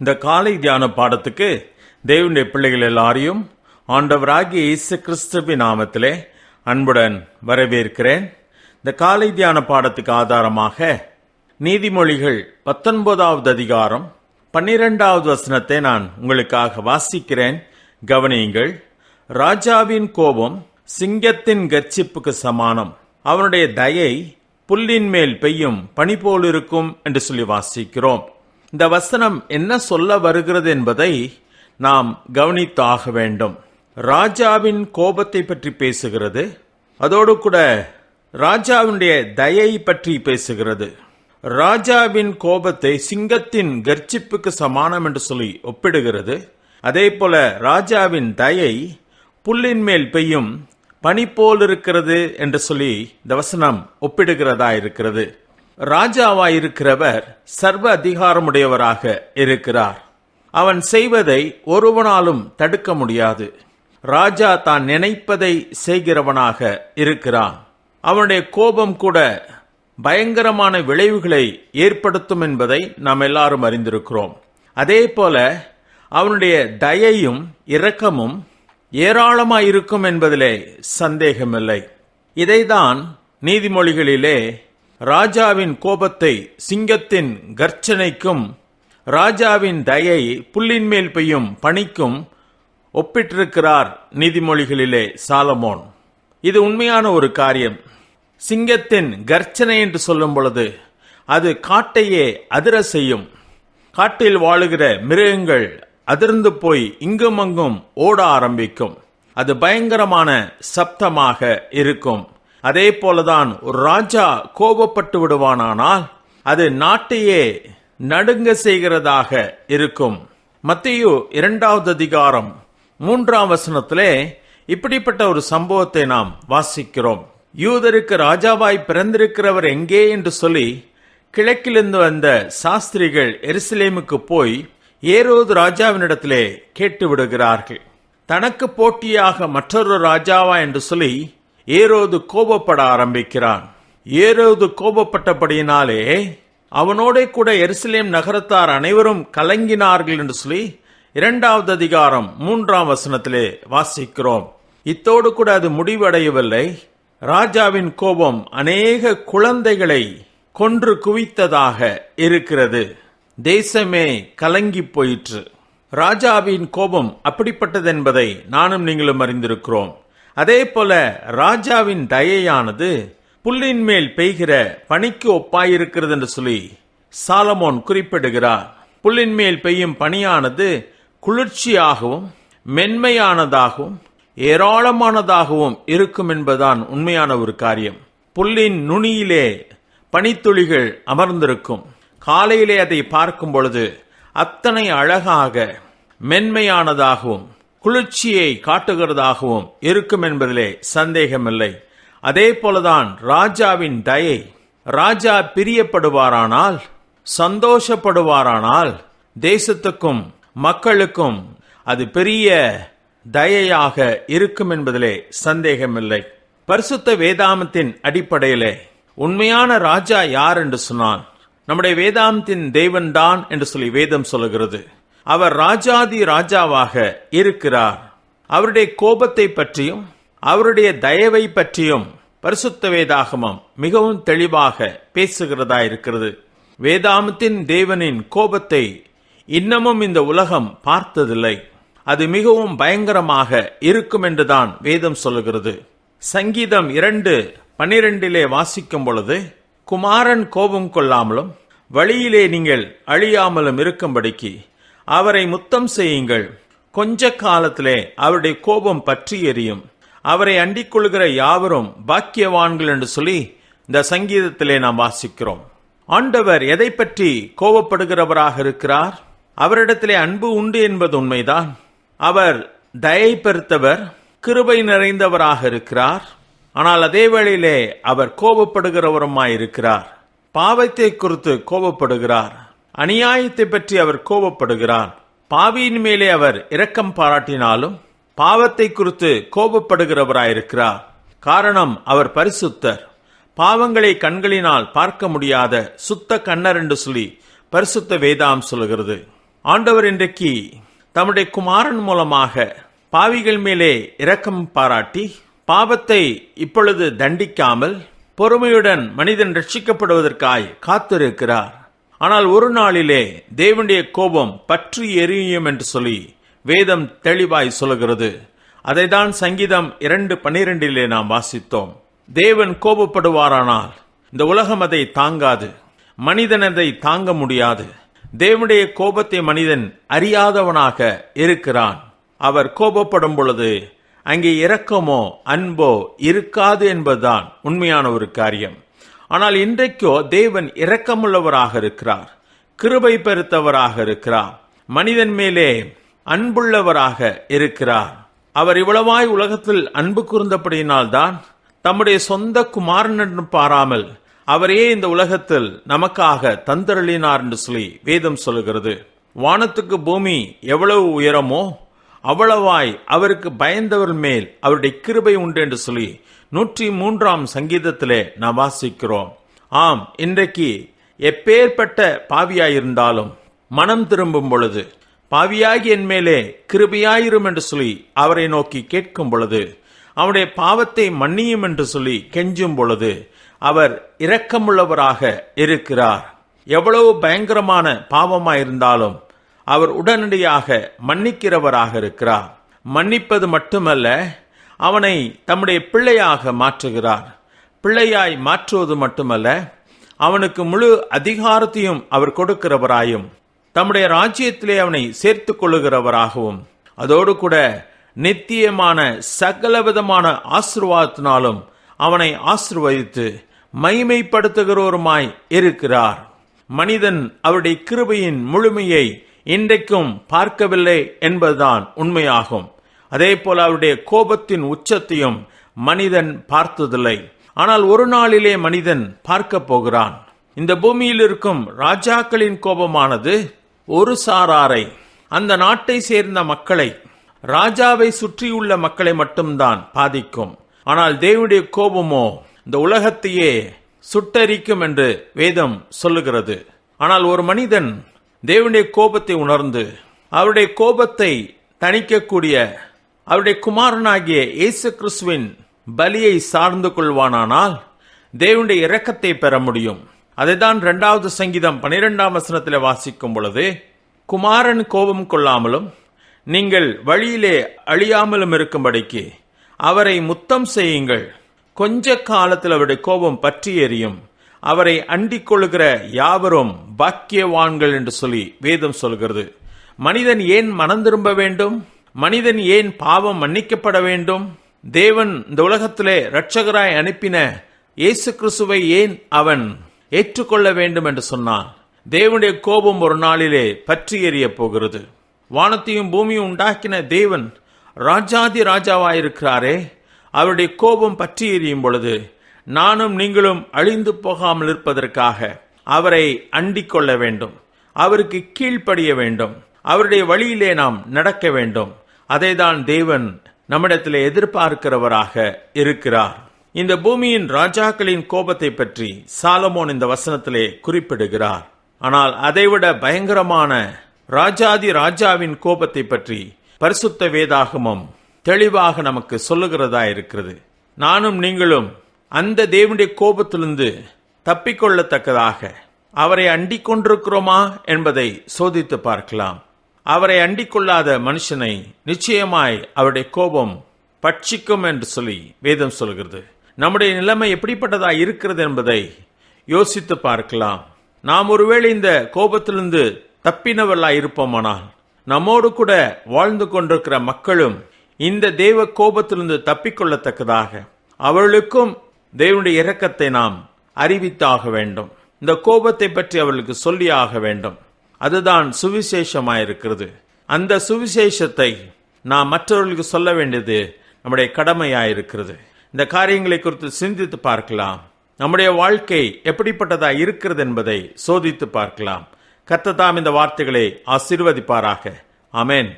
இந்த காலை தியான பாடத்துக்கு தேவனுடைய பிள்ளைகள் எல்லாரையும் ஆண்டவராகிய இயேசு கிறிஸ்துவின் நாமத்திலே அன்புடன் வரவேற்கிறேன். இந்த காலை தியான பாடத்துக்கு ஆதாரமாக நீதிமொழிகள் பத்தொன்பதாவது அதிகாரம் பன்னிரெண்டாவது வசனத்தை நான் உங்களுக்காக வாசிக்கிறேன். கவனியுங்கள் ராஜாவின் கோபம் சிங்கத்தின் கர்ச்சிப்புக்கு சமானம். அவனுடைய தயை புல்லின் மேல் பெய்யும் பனி போலிருக்கும் என்று சொல்லி வாசிக்கிறோம். இந்த வசனம் என்ன சொல்ல வருகிறது என்பதை நாம் கவனித்தாக வேண்டும். ராஜாவின் கோபத்தை பற்றி பேசுகிறது. அதோடு கூட ராஜாவினுடைய தயை பற்றி பேசுகிறது. ராஜாவின் கோபத்தை சிங்கத்தின் கர்ச்சிப்புக்கு சமானம் என்று சொல்லி ஒப்பிடுகிறது. அதே போல ராஜாவின் தயை புல்லின் மேல் பெய்யும் பனி போல் இருக்கிறது என்று சொல்லி இந்த வசனம் ஒப்பிடுகிறதா இருக்கிறது ராஜாவாய் இருக்கிறவர் சர்வ அதிகாரமுடையவராக இருக்கிறார். அவன் செய்வதை ஒருவனாலும் தடுக்க முடியாது. ராஜா தான் நினைப்பதை செய்கிறவனாக இருக்கிறான். அவனுடைய கோபம் கூட பயங்கரமான விளைவுகளை ஏற்படுத்தும் என்பதை நாம் எல்லாரும் அறிந்திருக்கிறோம். அதே போல அவனுடைய தயையும் இரக்கமும் ஏராளமாயிருக்கும் என்பதிலே சந்தேகமில்லை. இதைதான் நீதிமொழிகளிலே ராஜாவின் கோபத்தை சிங்கத்தின் கர்ச்சனைக்கும் ராஜாவின் தயை புல்லின் மேல் பெய்யும் பணிக்கும் ஒப்பிட்டிருக்கிறார் நீதிமொழிகளிலே சாலமோன். இது உண்மையான ஒரு காரியம். சிங்கத்தின் கர்ச்சனை என்று சொல்லும் பொழுது அது காட்டையே அதிர செய்யும். காட்டில் வாழுகிற மிருகங்கள் அதிர்ந்து போய் இங்கும் அங்கும் ஓட ஆரம்பிக்கும். அது பயங்கரமான சப்தமாக இருக்கும். அதே போலதான் ஒரு ராஜா கோபப்பட்டு விடுவானானால் அது நாட்டையே நடுங்க செய்கிறதாக இருக்கும். மத்தியு இரண்டாவது அதிகாரம் மூன்றாம் வசனத்திலே இப்படிப்பட்ட ஒரு சம்பவத்தை நாம் வாசிக்கிறோம். யூதருக்கு ராஜாவாய் பிறந்திருக்கிறவர் எங்கே என்று சொல்லி கிழக்கிலிருந்து வந்த சாஸ்திரிகள் எருசலேமுக்கு போய் ஏரோது ராஜாவினிடத்திலே கேட்டு விடுகிறார்கள் தனக்கு போட்டியாக மற்றொரு ராஜாவா என்று சொல்லி ஏரோது கோபப்பட ஆரம்பிக்கிறான். ஏரோது கோபப்பட்டபடியினாலே அவனோட கூட எருசலேம் நகரத்தார் அனைவரும் கலங்கினார்கள் என்று சொல்லி இரண்டாவது அதிகாரம் மூன்றாம் வசனத்திலே வாசிக்கிறோம். இத்தோடு கூட அது முடிவடையவில்லை. ராஜாவின் கோபம் அநேக குழந்தைகளை கொன்று குவித்ததாக இருக்கிறது. தேசமே கலங்கி போயிற்று. ராஜாவின் கோபம் அப்படிப்பட்டது என்பதை நானும் நீங்களும் அறிந்திருக்கிறோம். அதே போல ராஜாவின் தயையானது புல்லின் மேல் பெய்கிற பனிக்கு ஒப்பாயிருக்கிறது என்று சொல்லி சாலமோன் குறிப்பிடுகிறார். புல்லின் மேல் பெய்யும் பனியானது குளிர்ச்சியாகவும் மென்மையானதாகவும் ஏராளமானதாகவும் இருக்கும் என்பதுதான் உண்மையான ஒரு காரியம். புல்லின் நுனியிலே பனித்துளிகள் அமர்ந்திருக்கும். காலையிலே அதை பார்க்கும் பொழுது அத்தனை அழகாக மென்மையானதாகவும் குளிர்ச்சியை காட்டுகிறதாகவும் இருக்கும் என்பதிலே சந்தேகமில்லை. அதே போலதான் ராஜாவின் தயை ராஜா பிரியப்படுவாரானால் சந்தோஷப்படுவாரானால் தேசத்துக்கும் மக்களுக்கும் அது பெரிய தயையாக இருக்கும் என்பதிலே சந்தேகமில்லை. பரிசுத்த வேதாமத்தின் அடிப்படையிலே உண்மையான ராஜா யார் என்று சொன்னான் நம்முடைய வேதாந்தின் தெய்வன்தான் தான் என்று சொல்லி வேதம் சொல்லுகிறது. அவர் ராஜாதி ராஜாவாக இருக்கிறார். அவருடைய கோபத்தை பற்றியும் அவருடைய தயவை பற்றியும் பரிசுத்த வேதாகமம் மிகவும் தெளிவாக பேசுகிறதா இருக்கிறது. வேதாமத்தின் தேவனின் கோபத்தை இன்னமும் இந்த உலகம் பார்த்ததில்லை. அது மிகவும் பயங்கரமாக இருக்கும் என்றுதான் வேதம் சொல்லுகிறது. சங்கீதம் இரண்டு பனிரெண்டிலே வாசிக்கும் பொழுது குமாரன் கோபம் கொள்ளாமலும் வழியிலே நீங்கள் அழியாமலும் இருக்கும்படிக்கு அவரை முத்தம் செய்யுங்கள். கொஞ்ச காலத்திலே அவருடைய கோபம் பற்றி எரியும். அவரை அண்டிக் கொள்கிற யாவரும் பாக்கியவான்கள் என்று சொல்லி இந்த சங்கீதத்திலே நாம் வாசிக்கிறோம். ஆண்டவர் எதை பற்றி கோபப்படுகிறவராக இருக்கிறார்? அவரிடத்திலே அன்பு உண்டு என்பது உண்மைதான். அவர் தயை பெருத்தவர் கிருபை நிறைந்தவராக இருக்கிறார். ஆனால் அதே வேளையிலே அவர் கோபப்படுகிறவருமாயிருக்கிறார். பாவத்தை குறித்து கோபப்படுகிறார். அநியாயத்தை பற்றி அவர் கோபப்படுகிறார். பாவியின் மேலே அவர் இரக்கம் பாராட்டினாலும் பாவத்தை குறித்து கோபப்படுகிறவராயிருக்கிறார். காரணம் அவர் பரிசுத்தர். பாவங்களை கண்களினால் பார்க்க முடியாத சுத்த கண்ணர் என்று சொல்லி பரிசுத்த வேதாம் சொல்லுகிறது ஆண்டவர் இன்றைக்கு தம்முடைய குமாரன் மூலமாக பாவிகள் மேலே இரக்கம் பாராட்டி பாவத்தை இப்பொழுது தண்டிக்காமல் பொறுமையுடன் மனிதன் ரட்சிக்கப்படுவதற்காய் காத்திருக்கிறார். ஆனால் ஒரு நாளிலே தேவனுடைய கோபம் பற்றி எரியும் என்று சொல்லி வேதம் தெளிவாய் சொல்கிறது அதைதான் சங்கீதம் இரண்டு பனிரெண்டிலே நாம் வாசித்தோம். தேவன் கோபப்படுவாரானால் இந்த உலகம் அதை தாங்காது. மனிதன் அதை தாங்க முடியாது. தேவனுடைய கோபத்தை மனிதன் அறியாதவனாக இருக்கிறான். அவர் கோபப்படும் பொழுது அங்கே இரக்கமோ அன்போ இருக்காது என்பதுதான் உண்மையான ஒரு காரியம். ஆனால் இன்றைக்கோ தேவன் இரக்கமுள்ளவராக இருக்கிறார் கிருபை பெருத்தவராக இருக்கிறார் மனிதன் மேலே அன்புள்ளவராக இருக்கிறார். அவர் இவ்வளவாய் உலகத்தில் அன்பு கூர்ந்தபடியினால்தான் தம்முடைய சொந்த குமாரன் பாராமல் அவரே இந்த உலகத்தில் நமக்காக தந்தருளினார் என்று சொல்லி வேதம் சொல்லுகிறது. வானத்துக்கு பூமி எவ்வளவு உயரமோ அவ்வளவாய் அவருக்கு பயந்தவர் மேல் அவருடைய கிருபை உண்டு என்று சொல்லி நூற்றி மூன்றாம் சங்கீதத்திலே நாம் வாசிக்கிறோம். ஆம் இன்றைக்கு எப்பேற்பட்ட பாவியாயிருந்தாலும் மனம் திரும்பும் பொழுது பாவியாகி என் மேலே கிருபையாயிரும் என்று சொல்லி அவரை நோக்கி கேட்கும் பொழுது அவனுடைய பாவத்தை மன்னியும் என்று சொல்லி கெஞ்சும் பொழுது அவர் இரக்கமுள்ளவராக இருக்கிறார். எவ்வளவு பயங்கரமான பாவமாயிருந்தாலும் அவர் உடனடியாக மன்னிக்கிறவராக இருக்கிறார். மன்னிப்பது மட்டுமல்ல அவனை தம்முடைய பிள்ளையாக மாற்றுகிறார். பிள்ளையாய் மாற்றுவது மட்டுமல்ல அவனுக்கு முழு அதிகாரத்தையும் அவர் கொடுக்கிறவராயும் தம்முடைய ராஜ்யத்திலே அவனை சேர்த்துக் கொள்ளுகிறவராகவும் அதோடு கூட நித்தியமான சகல விதமான ஆசிர்வாதத்தினாலும் அவனை ஆசிர்வதித்து மைமைப்படுத்துகிறோருமாய் இருக்கிறார். மனிதன் அவருடைய கிருபையின் முழுமையை இன்றைக்கும் பார்க்கவில்லை என்பதுதான் உண்மையாகும். அதே போல அவருடைய கோபத்தின் உச்சத்தையும் மனிதன் பார்த்ததில்லை. ஆனால் ஒரு நாளிலே மனிதன் பார்க்க போகிறான். இந்த பூமியில் இருக்கும் ராஜாக்களின் கோபமானது ஒரு சாராரை அந்த நாட்டை சேர்ந்த மக்களை ராஜாவை சுற்றியுள்ள மக்களை மட்டும்தான் பாதிக்கும். ஆனால் தேவனுடைய கோபமோ இந்த உலகத்தையே சுட்டரிக்கும் என்று வேதம் சொல்லுகிறது. ஆனால் ஒரு மனிதன் தேவனுடைய கோபத்தை உணர்ந்து அவருடைய கோபத்தை தணிக்கக்கூடிய அவருடைய குமாரனாகிய இயேசு கிறிஸ்துவின் பலியை சார்ந்து கொள்வானானால் தேவனுடைய இரக்கத்தை பெற முடியும். அதைதான் இரண்டாவது சங்கீதம் பனிரெண்டாம் வசனத்தில் வாசிக்கும் பொழுது குமாரன் கோபம் கொள்ளாமலும் நீங்கள் வழியிலே அழியாமலும் இருக்கும்படிக்கு அவரை முத்தம் செய்யுங்கள். கொஞ்ச காலத்தில் அவருடைய கோபம் பற்றி எறியும் அவரை அண்டிக் கொள்கிற யாவரும் பாக்கியவான்கள் என்று சொல்லி வேதம் சொல்கிறது. மனிதன் ஏன் மனம் திரும்ப வேண்டும்? மனிதன் ஏன் பாவம் மன்னிக்கப்பட வேண்டும்? தேவன் இந்த உலகத்திலே இரட்சகராய் அனுப்பின இயேசு கிறிஸ்துவை ஏன் அவன் ஏற்றுக்கொள்ள வேண்டும் என்று சொன்னான். தேவனுடைய கோபம் ஒரு நாளிலே பற்றி எறிய போகிறது. வானத்தையும் பூமியும் உண்டாக்கின தேவன் ராஜாதி ராஜாவாயிருக்கிறாரே அவருடைய கோபம் பற்றி எறியும் பொழுது நானும் நீங்களும் அழிந்து போகாமல் இருப்பதற்காக அவரை அண்டிக் கொள்ள வேண்டும். அவருக்கு கீழ்ப்படிய வேண்டும். அவருடைய வழியிலே நாம் நடக்க வேண்டும். அதைதான் தேவன் நம்மிடத்தில் எதிர்பார்க்கிறவராக இருக்கிறார். இந்த பூமியின் ராஜாக்களின் கோபத்தை பற்றி சாலமோன் இந்த வசனத்திலே குறிப்பிடுகிறார். ஆனால் அதைவிட பயங்கரமான ராஜாதி ராஜாவின் கோபத்தை பற்றி பரிசுத்த வேதாகமம் தெளிவாக நமக்கு சொல்லுகிறதா இருக்கிறது நானும் நீங்களும் அந்த தேவனுடைய கோபத்திலிருந்து தப்பிக்கொள்ளத்தக்கதாக. அவரை அண்டிக் கொண்டிருக்கிறோமா என்பதை சோதித்து பார்க்கலாம். அவரை அண்டிக்கொள்ளாத மனுஷனை நிச்சயமாய் அவருடைய கோபம் பட்சிக்கும் என்று சொல்லி வேதம் சொல்கிறது. நம்முடைய நிலைமை எப்படிப்பட்டதாக இருக்கிறது என்பதை யோசித்து பார்க்கலாம். நாம் ஒருவேளை இந்த கோபத்திலிருந்து தப்பினவர்களாக இருப்போமானால் நம்மோடு கூட வாழ்ந்து கொண்டிருக்கிற மக்களும் இந்த தெய்வ கோபத்திலிருந்து தப்பிக்கொள்ளத்தக்கதாக. அவர்களுக்கும் தேவனுடைய இரக்கத்தை நாம் அறிவித்தாக வேண்டும். இந்த கோபத்தை பற்றி அவர்களுக்கு சொல்லியாக வேண்டும். அதுதான் சுவிசேஷமாயிருக்கிறது. அந்த சுவிசேஷத்தை நாம் மற்றவர்களுக்கு சொல்ல வேண்டியது நம்முடைய கடமையாயிருக்கிறது. இந்த காரியங்களை குறித்து சிந்தித்து பார்க்கலாம். நம்முடைய வாழ்க்கை எப்படிப்பட்டதா இருக்கிறது என்பதை சோதித்து பார்க்கலாம். கத்ததாம் இந்த வார்த்தைகளை ஆசீர்வதிப்பாராக. அமேன்